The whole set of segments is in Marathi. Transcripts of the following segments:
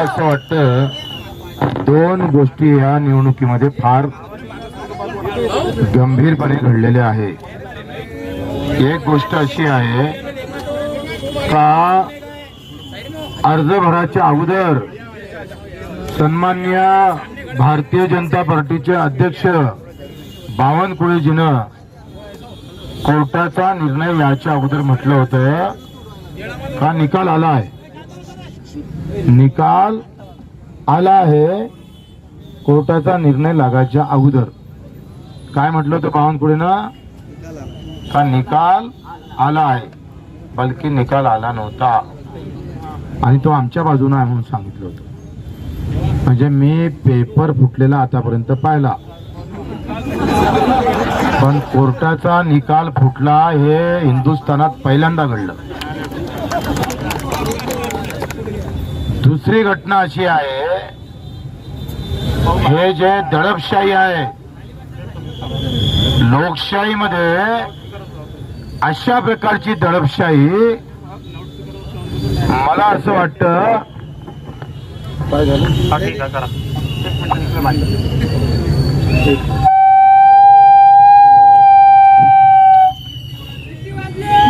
असं वाटतं दोन गोष्टी या निवडणुकीमध्ये फार गंभीरपणे घडलेल्या आहे एक गोष्ट अशी आहे का अर्ज भराच्या अगोदर सन्मान्य भारतीय जनता पार्टीचे अध्यक्ष बावनकुळेजीनं कोर्टाचा निर्णय याच्या अगोदर म्हटलं होतं. का निकाल आला आहे. निकाल आला आहे कोर्टाचा निर्णय लागायच्या अगोदर. काय म्हटलं होतं बावनकुळेनं का निकाल आला आहे. बलकी निकाल आला नव्हता. आणि तो आमच्या बाजूने आहे म्हणून सांगितलं होतं. म्हणजे मी पेपर फुटलेला आतापर्यंत पाहिला. पण कोर्टाचा निकाल फुटला हे हिंदुस्थानात पहिल्यांदा घडलं. दुसरी घटना अशी आहे हे जे दडपशाही आहे लोकशाहीमध्ये अशा प्रकारची दडपशाही मला असं वाटतं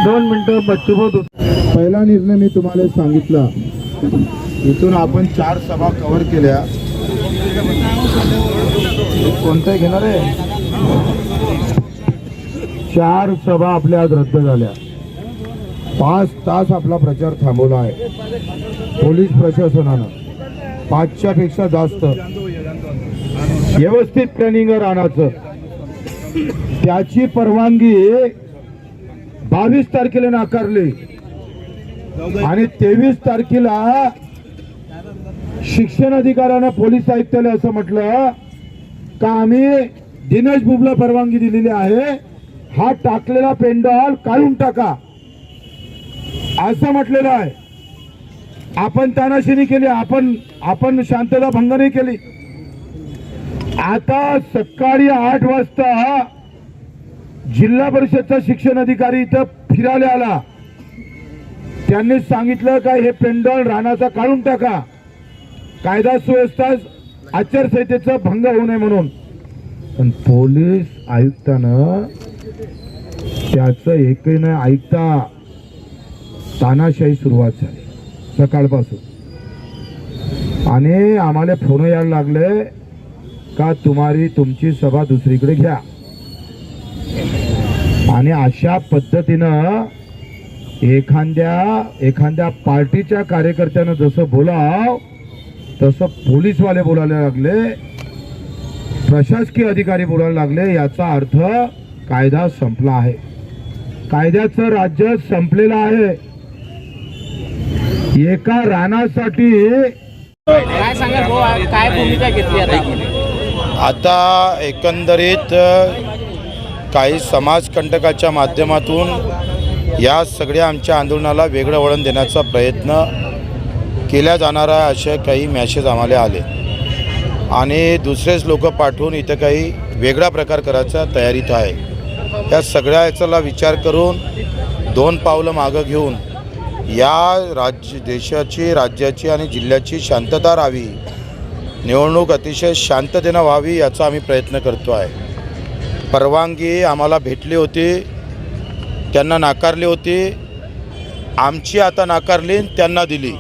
दोन मिनिटं बच्चूभाऊ पहिला निर्णय मी तुम्हाला सांगितला. इथून आपण चार सभा कव्हर केल्या. कोणत्या घेणार आहे? चार सभा आपल्या आज रद्द झाल्या. पाच तास आपला प्रचार थांबवला आहे. पोलीस प्रशासनानं. पाचच्या पेक्षा जास्त. व्यवस्थित प्लॅनिंग राहण्याचं त्याची परवानगी बावीस तारखेला नाकारली. आणि तेवीस तारखेला शिक्षण अधिकाऱ्यानं पोलीस आयुक्ताला असं म्हटलं का आम्ही दिनेश बुबला परवानगी दिलेली आहे. हा टाकलेला पेंडॉल काढून टाका. असं म्हटलेलं आहे. आपण तानाशिनी केली आपण आपण शांतता भंग नाही केली. आता सकाळी आठ वाजता जिल्हा परिषदचा शिक्षण अधिकारी इथं फिरायला आला. त्यांनी सांगितलं का हे पेंडॉल रानाचा काढून टाका. कायदा सुव्यवस्था आचारसंहितेचा भंग होऊ नये म्हणून. पण पोलीस आयुक्तानं त्याचं एकही न ऐकता तानाशाही सुरुवात झाली सकाळपासून. आणि आम्हाला फोन यायला लागले का तुम्हारी तुमची सभा दुसरीकडे घ्या. आणि अशा पद्धतीनं एखाद्या एखाद्या पार्टीच्या कार्यकर्त्यानं जसं बोलाव तसं पोलीसवाले बोलायला लागले प्रशासकीय अधिकारी बोलायला लागले याचा अर्थ कायदा संपला आहे. कायद्याचं राज्य संपलेलं आहे. एका रानासाठी काय भाऊ काय भूमिका घेतली आता एकंदरीत काही समाजकंटकाच्या माध्यमातून या सगळ्या आमच्या आंदोलनाला वेगळं वळण देण्याचा प्रयत्न केल्या जाणार आहे असे काही मॅसेज आम्हाला आले. आणि दुसरेच लोक पाठवून इथं काही वेगळा प्रकार करायचा तयारीत आहे. या सगळ्या याचाला विचार करून दोन पावलं मागं घेऊन या राज्य देशाची राज्याची आणि जिल्ह्याची शांतता राहावी निवडणूक अतिशय शांततेनं व्हावी याचा आम्ही प्रयत्न करतो आहे. परवानगी आम्हाला भेटली होती त्यांना नाकारली होती आमची आता नाकारली त्यांना दिली.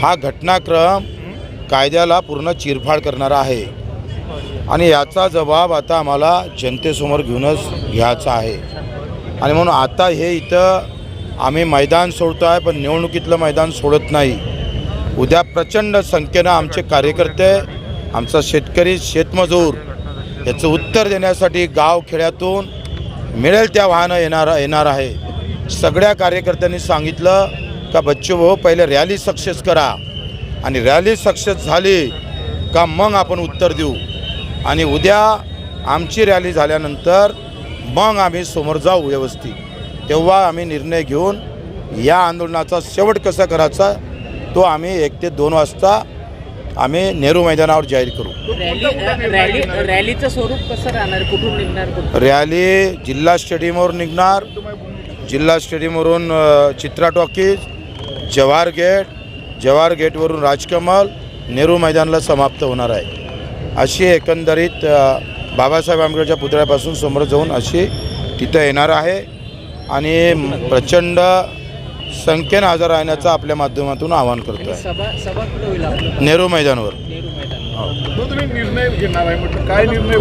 हा घटनाक्रम कायद्याला पूर्ण चिरफाड करणारा आहे. आणि याचा जबाब आता आम्हाला जनतेसमोर घेऊनच घ्यायचा आहे. आणि म्हणून आता हे इथं आम्ही मैदान सोडतो आहे पण निवडणुकीतलं मैदान सोडत नाही. उद्या प्रचंड संख्येनं आमचे कार्यकर्ते आमचा शेतकरी शेतमजूर याचं उत्तर देण्यासाठी गाव खेड्यातून मिळेल त्या वाहनं येणार येणार आहे. सगळ्या कार्यकर्त्यांनी सांगितलं का बच्चू भाऊ पहिले रॅली सक्सेस करा. आणि रॅली सक्सेस झाली का मग आपण उत्तर देऊ? आणि उद्या आमची रॅली झाल्यानंतर मग आम्ही समोर जाऊ व्यवस्थित. तेव्हा आम्ही निर्णय घेऊन या आंदोलनाचा शेवट कसा करायचा तो आम्ही एक ते दोन वाजता आम्ही नेहरू मैदानावर जाहीर करू. रॅली रॅली रॅलीचं स्वरूप कसं राहणार? कुठून निघणार रॅली जिल्हा स्टेडियमवर निघणार. जिल्हा स्टेडियमवरून चित्रा टॉकीज जवाहर गेट जवाहर गेटवरून राजकमल नेहरू मैदानला समाप्त होणार आहे. अशी एकंदरीत बाबासाहेब आंबेडकरच्या पुतळ्यापासून समोर जाऊन अशी तिथं येणार आहे. आणि प्रचंड संख्येनं हजर राहण्याचं आपल्या माध्यमातून आवाहन करतो आहे नेहरू मैदानावर. निर्णय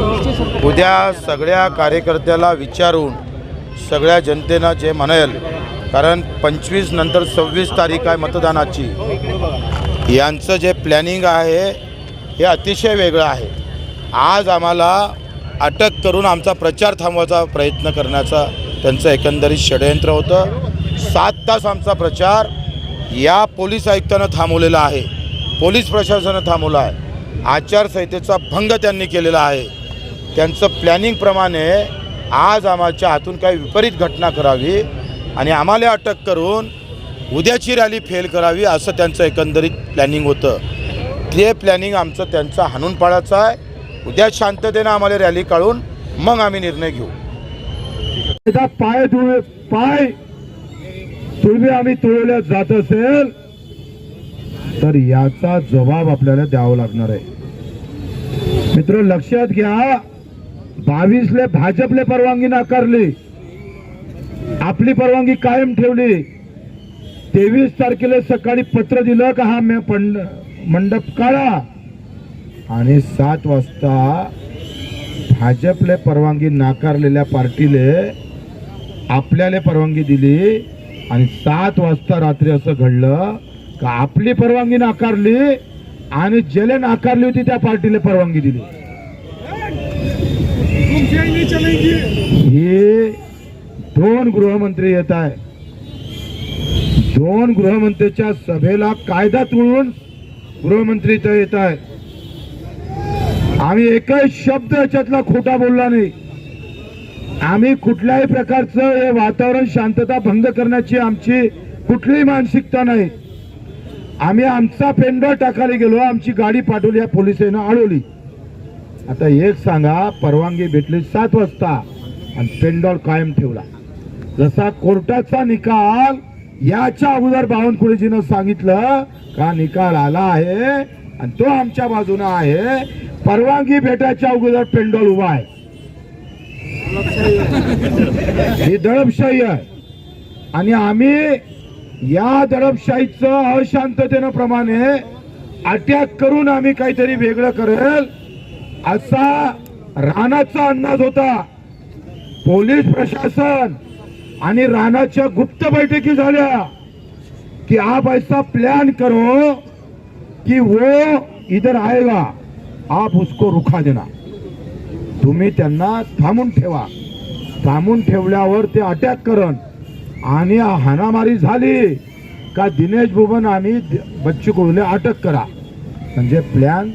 उद्या सगळ्या कार्यकर्त्याला विचारून सगळ्या जनतेनं जे म्हणेल कारण पंचवीस नंतर सव्वीस तारीख आहे मतदानाची. यांचं जे प्लॅनिंग आहे हे अतिशय वेगळं आहे. आज आम्हाला अटक करून आमचा प्रचार थांबवायचा प्रयत्न करण्याचा त्यांचं एकंदरीत षडयंत्र होतं. सात तास आमचा प्रचार या पोलीस आयुक्तानं थांबवलेला आहे. पोलीस प्रशासनानं थांबवला आहे. आचारसंहितेचा भंग त्यांनी केलेला आहे. त्यांचं प्लॅनिंगप्रमाणे आज आम्हाच्या हातून काही विपरीत घटना करावी. आणि आम्हाला अटक करून उद्याची रॅली फेल करावी असं त्यांचं एकंदरीत प्लॅनिंग होतं. ते प्लॅनिंग आमचं त्यांचं हाणून पाळायचं आहे. उद्या शांततेनं आम्हाला रॅली काढून मग आम्ही निर्णय घेऊ. एकदा पाय तुळे पाय तुम्ही आम्ही तुळवल्या जात असेल तर याचा जबाब आपल्याला द्यावा लागणार आहे. मित्र लक्षात घ्या बावीसले भाजपले परवानगी नाकारली. आपली परवानगी कायम ठेवली. तेवीस तारखेला सकाळी पत्र दिलं का हा मे- पंड- मंडप काढा. आणि सात वाजता भाजपले परवानगी नाकारलेल्या पार्टीले आपल्याला परवानगी दिली. आणि सात वाजता रात्री असं घडलं का आपली परवानगी नाकारली आणि ज्याला नाकारली होती त्या पार्टीला परवानगी दिली. हे दोन गृहमंत्री येत आहे दोन गृहमंत्रीच्या सभेला कायदा तुळून गृहमंत्री इथं येत आहे आम्ही एकही शब्द याच्यातला खोटा बोलला नाही. आम्ही कुठल्याही प्रकारचं हे वातावरण शांतता भंग करण्याची आमची कुठलीही मानसिकता नाही. आम्ही आमचा पेंडॉल टाकायला गेलो आमची गाडी पाठवली या पोलिसांना अडवली आता एक सांगा परवानगी भेटली सात वाजता आणि पेंडॉल कायम ठेवला. जसा कोर्टाचा निकाल याच्या अगोदर बावनकुळेजीनं सांगितलं का निकाल आला आहे आणि तो आमच्या बाजूने आहे परवानगी भेटायच्या अगोदर पेंडॉल उभा आहे. ही दडपशाही आहे. आणि आम्ही या दडपशाहीचं अशांततेनं प्रमाणे अटॅक करून आम्ही काहीतरी वेगळं करेल असा राणाचा अंदाज होता. पोलीस प्रशासन आणि राणाच्या गुप्त बैठकी झाल्या कि आप ऐसा प्लान करो कि वो इधर आएगा आप उसको रुखा देना. तुम्ही त्यांना थांबून ठेवा. थांबून ठेवल्यावर ते अटॅक करण आणि हाणामारी झाली का दिनेश भुवन आणि बच्चू कडूले अटक करा. म्हणजे प्लॅन